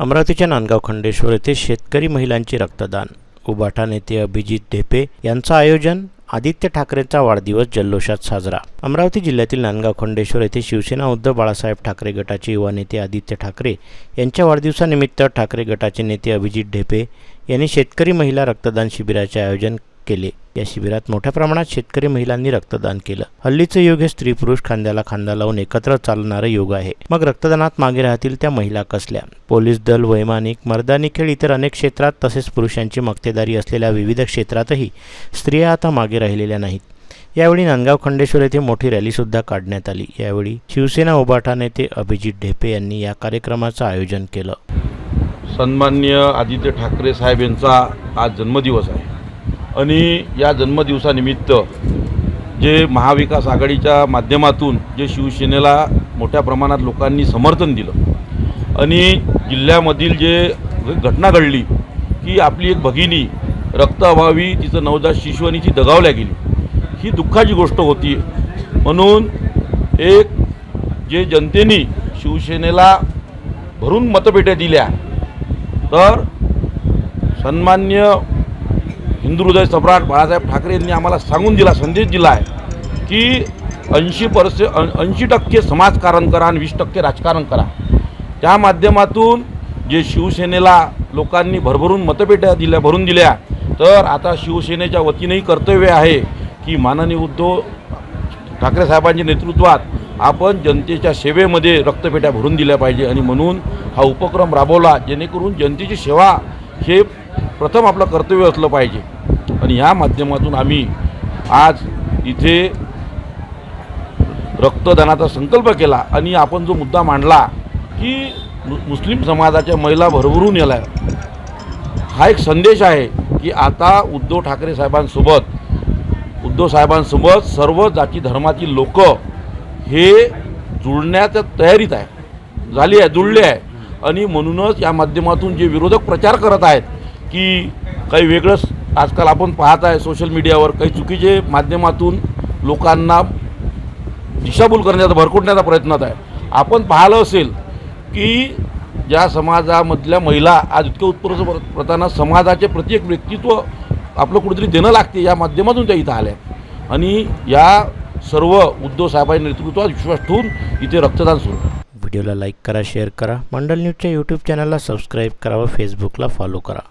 अमरावतीच्या नांदगाव खंडेश्वर येथे शेतकरी महिलांचे रक्तदान. उबाठा नेते अभिजित ढेपे यांचं आयोजन. आदित्य ठाकरेंचा वाढदिवस जल्लोषात साजरा. अमरावती जिल्ह्यातील नांदगाव खंडेश्वर येथे शिवसेना उद्धव बाळासाहेब ठाकरे गटाचे युवा नेते आदित्य ठाकरे यांच्या वाढदिवसानिमित्त ठाकरे गटाचे नेते अभिजित ढेपे यांनी शेतकरी महिला रक्तदान शिबिराचे आयोजन केले. या शिबिरात मोठ्या प्रमाणात शेतकरी महिलांनी रक्तदान केलं. हल्लीचं युग हे स्त्री पुरुष खांद्याला खांदा लावून एकत्र चालणारं युग आहे. मग रक्तदानात मागे राहतील त्या महिला कसल्या? पोलीस दल वैमानिक मर्दानी खेळ इतर अनेक क्षेत्रात तसेच पुरुषांची मक्तेदारी असलेल्या विविध क्षेत्रातही स्त्रिया आता मागे राहिलेल्या नाहीत. यावेळी नांदगाव खंडेश्वर येथे मोठी रॅलीसुद्धा काढण्यात आली. यावेळी शिवसेना उबाटा नेते अभिजित ढेपे यांनी या कार्यक्रमाचं आयोजन केलं. सन्माननीय आदित्य ठाकरे साहेब यांचा आज जन्मदिवस आहे. आणि या जन्मदिवसानिमित्त जे महाविकास आघाडीच्या माध्यमातून जे शिवसेनेला मोठ्या प्रमाणात लोकांनी समर्थन दिलं आणि जिल्ह्यामधील जे घटना घडली की आपली एक भगिनी रक्त अभावी तिचं नवजात शिशु आणि ती दगावल्या गेली ही दुःखाची गोष्ट होती. म्हणून एक जे जनतेने शिवसेनेला भरून मतपेट्या दिल्या तर सन्मान्य हिंदू हृदय सम्राट बाळासाहेब ठाकरे यांनी आम्हाला सांगून दिला संदेश दिला आहे की ऐंशी पर्से ऐंशी टक्के समाजकारण करा आणि वीस टक्के राजकारण करा. त्या माध्यमातून जे शिवसेनेला लोकांनी भरभरून मतपेट्या दिल्या भरून दिल्या तर आता शिवसेनेच्या वतीनेही कर्तव्य आहे की माननीय उद्धव ठाकरे साहेबांच्या नेतृत्वात आपण जनतेच्या सेवेमध्ये रक्तपेट्या भरून दिल्या पाहिजे आणि म्हणून हा उपक्रम राबवला जेणेकरून जनतेची सेवा हे प्रथम आपलं कर्तव्य असलं पाहिजे. आणि ह्या माध्यमातून आम्ही आज इथे रक्तदानाचा संकल्प केला आणि आपण जो मुद्दा मांडला की मु- मुस्लिम समाजाच्या महिला भरभरून याला हा एक संदेश आहे की आता उद्धव ठाकरे साहेबांसोबत उद्धव साहेबांसोबत सर्व जाती धर्मातील लोक हे जुळण्याच्या तयारीत आहे. झाली आहे जुळले आहे. आणि म्हणूनच या माध्यमातून जे विरोधक प्रचार करत आहेत की काही वेगळंच आजकाल आपण पाहत आहे सोशल मीडियावर काही चुकीचे माध्यमातून लोकांना दिशाभूल करण्याचा भरकुटण्याचा प्रयत्नात आहे. आपण पाहिलं असेल की ज्या समाजामधल्या महिला आज इतक्या उत्कृष्ट प्रताना समाजाचे प्रत्येक व्यक्तित्व आपलं कुठेतरी देणं लागते या माध्यमातून त्या इथं आल्या आणि या सर्व उद्धव साहेबांच्या नेतृत्वात विश्वास ठेवून इथे रक्तदान सुरू. व्हिडिओला लाईक करा शेअर करा. मंडल न्यूजच्या यूट्यूब चॅनलला सबस्क्राईब करा व फेसबुकला फॉलो करा.